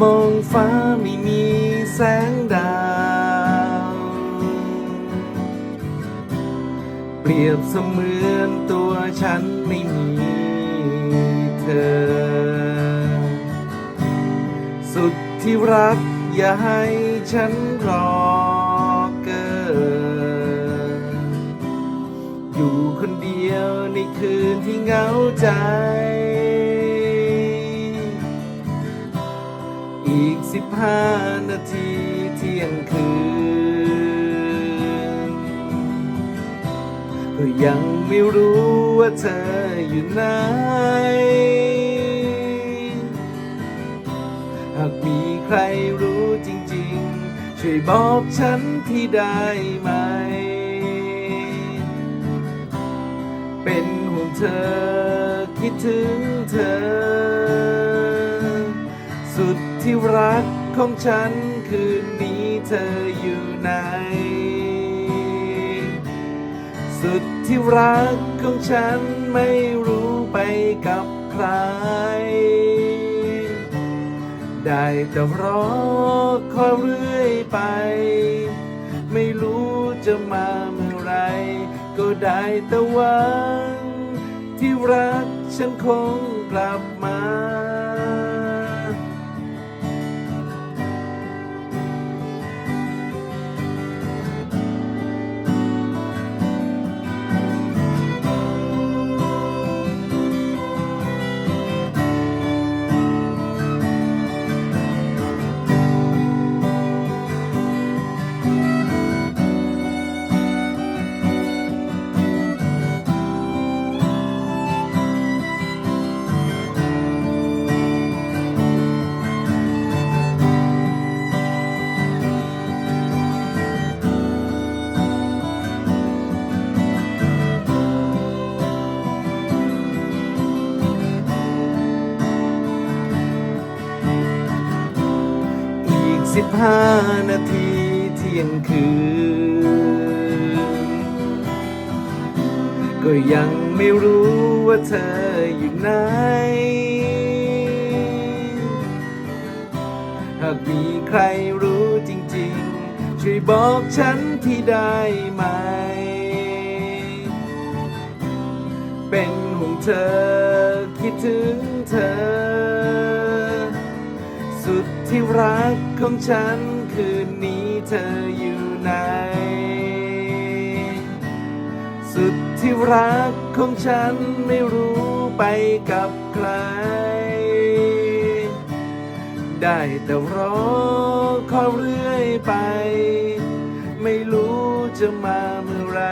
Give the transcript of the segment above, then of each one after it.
มองฟ้าไม่มีแสงดาว เปรียบเสมือนตัวฉันไม่มีเธอ สุดที่รักอย่าให้ฉันรอเกินอยู่คนเดียวในคืนที่เหงาใจ อีกสิบห้านาทีเที่ยงคืน ก็ยังไม่รู้ว่าเธออยู่ไหน หากมีใครรู้จริง ๆ ช่วยบอกฉันที่ได้ไหม เป็นห่วงเธอคิดถึงเธอ ที่รักของฉันคืนนี้เธออยู่ไหน สุดที่รักของฉันไม่รู้ไปกับใคร ได้แต่รอคอยเรื่อยไป ไม่รู้จะมาเมื่อไร ก็ได้แต่หวังที่รักฉันคงกลับมา สิบห้านาทีเที่ยงคืน ก็ยังไม่รู้ว่าเธออยู่ไหน หากมีใครรู้จริงๆ ช่วยบอกฉันที่ได้ไหม เป็นห่วงเธอคิดถึงเธอ ที่รักของฉันคืนนี้เธออยู่ไหน สุดที่รักของฉันไม่รู้ไปกับใคร ได้แต่รอคอยเรื่อยไป ไม่รู้จะมาเมื่อไร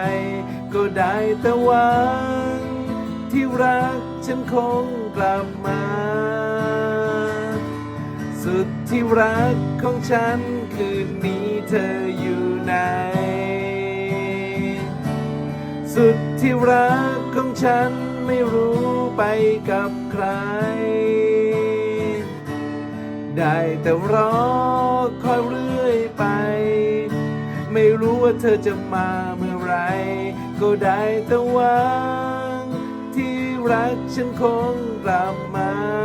ก็ได้แต่หวัง ที่รักฉันคงกลับมา สุดที่รักของฉันคืนนี้เธออยู่ไหน สุดที่รักของฉันไม่รู้ไปกับใคร ได้แต่รอคอยเรื่อยไป ไม่รู้ว่าเธอจะมาเมื่อไร ก็ได้แต่หวัง ที่รักฉันคงกลับมา